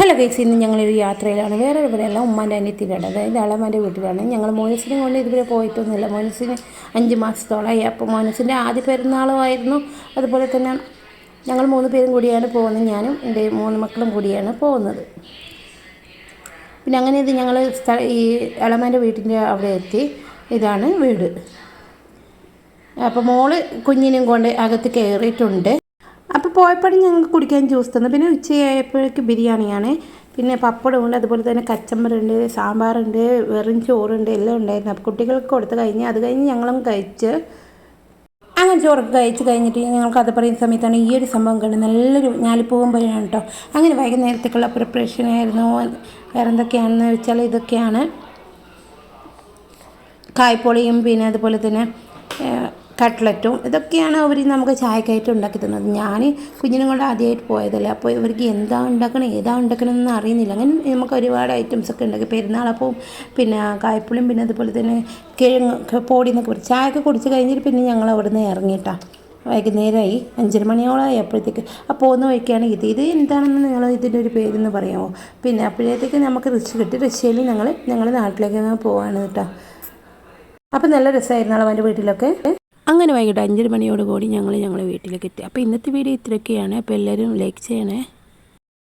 Hello guys ഇന്ന് ഞങ്ങളൊരു യാത്രയിലാണ്. വേറെ ഇവിടെയല്ല ഉമ്മാന്റെ അനിയത്തിയിലാണ് അതായത് അളമാന്റെ വീട്ടിലാണ്. ഞങ്ങൾ മോനസിനെ കൊണ്ട് ഇതുവരെ പോയിട്ടൊന്നുമില്ല. മോനസിന് അഞ്ച് മാസത്തോളമായി. അപ്പോൾ മോനസിന്റെ ആദ്യ പെരുന്നാളുമായിരുന്നു. അതുപോലെ തന്നെ ഞങ്ങൾ മൂന്ന് പേരും കൂടിയാണ് പോകുന്നത്. ഞാനും എന്റെ മൂന്ന് മക്കളും കൂടിയാണ് പോകുന്നത്. പിന്നെ അങ്ങനെ ഇത് ഞങ്ങൾ സ്ഥല ഈ അളമാന്റെ വീട്ടിന്റെ അവിടെ എത്തി. ഇതാണ് വീട്. അപ്പോൾ മോൾ കുഞ്ഞിനെയും കൊണ്ട് അകത്ത് കയറിയിട്ടുണ്ട്. അപ്പോൾ പോയപ്പോൾ ഞങ്ങൾക്ക് കുടിക്കാൻ ജ്യൂസ് തന്നു. പിന്നെ ഉച്ചയായപ്പോഴേക്ക് ബിരിയാണിയാണ്. പിന്നെ പപ്പടമുണ്ട് അതുപോലെ തന്നെ കച്ചമ്പറുണ്ട് സാമ്പാറുണ്ട് വെറും ചോറുണ്ട് എല്ലാം ഉണ്ടായിരുന്നു. അപ്പോൾ കുട്ടികൾക്ക് കൊടുത്ത് കഴിഞ്ഞ് അത് കഴിഞ്ഞ് ഞങ്ങളും കഴിച്ച് അങ്ങനെ ചോറൊക്കെ കഴിച്ച് കഴിഞ്ഞിട്ട് ഞങ്ങൾക്ക് അത് പറയുന്ന സമയത്താണ് ഈ ഒരു സംഭവം കണ്ട് നല്ലൊരു ഞാലിപ്പൂവമ്പഴാണ് കേട്ടോ അങ്ങനെ വൈകുന്നേരത്തേക്കുള്ള പ്രിപ്പറേഷൻ ആയിരുന്നു. വേറെ എന്തൊക്കെയാണെന്ന് വെച്ചാൽ ഇതൊക്കെയാണ്. കായ്പൊളിയും പിന്നെ അതുപോലെ തന്നെ കട്ട്ലറ്റും ഇതൊക്കെയാണ് അവർ നമുക്ക് ചായക്കായിട്ട് ഉണ്ടാക്കി തന്നത്. ഞാൻ കുഞ്ഞിനും കൊണ്ട് ആദ്യമായിട്ട് പോയതല്ലേ. അപ്പോൾ ഇവർക്ക് എന്താ ഉണ്ടാക്കണം ഏതാ ഉണ്ടാക്കണം എന്ന് അറിയുന്നില്ല. അങ്ങനെ നമുക്ക് ഒരുപാട് ഐറ്റംസ് ഒക്കെ ഉണ്ടാക്കി. പെരുന്നാളപ്പവും പിന്നെ കായ്പുളിയും പിന്നെ അതുപോലെ തന്നെ കിഴങ്ങ് പൊടി എന്നൊക്കെ പറയും. ചായയൊക്കെ കുടിച്ച് കഴിഞ്ഞിട്ട് പിന്നെ ഞങ്ങൾ അവിടെ നിന്ന് ഇറങ്ങിയിട്ടാ. വൈകുന്നേരമായി അഞ്ചര മണിയോളമായി അപ്പോഴത്തേക്ക് ആ പോകുന്ന വഴിക്കാണ് ഇത്. ഇത് എന്താണെന്ന് നിങ്ങൾ ഇതിന്റെ ഒരു പേരെന്ന് പറയാമോ? പിന്നെ അപ്പോഴത്തേക്ക് നമുക്ക് റിച്ച് കിട്ടി. റഷ്യയിൽ ഞങ്ങൾ ഞങ്ങളുടെ നാട്ടിലേക്ക് പോവാണ് കേട്ടോ. അപ്പം നല്ല രസമായിരുന്നു അവന്റെ വീട്ടിലൊക്കെ. അങ്ങനെ വൈകിട്ട് അഞ്ചര മണിയോട് കൂടി ഞങ്ങൾ ഞങ്ങളുടെ വീട്ടിലേക്ക് എത്തി. അപ്പോൾ ഇന്നത്തെ വീഡിയോ ഇത്രയൊക്കെയാണ്. അപ്പോൾ എല്ലാവരും ലൈക്ക് ചെയ്യണേ.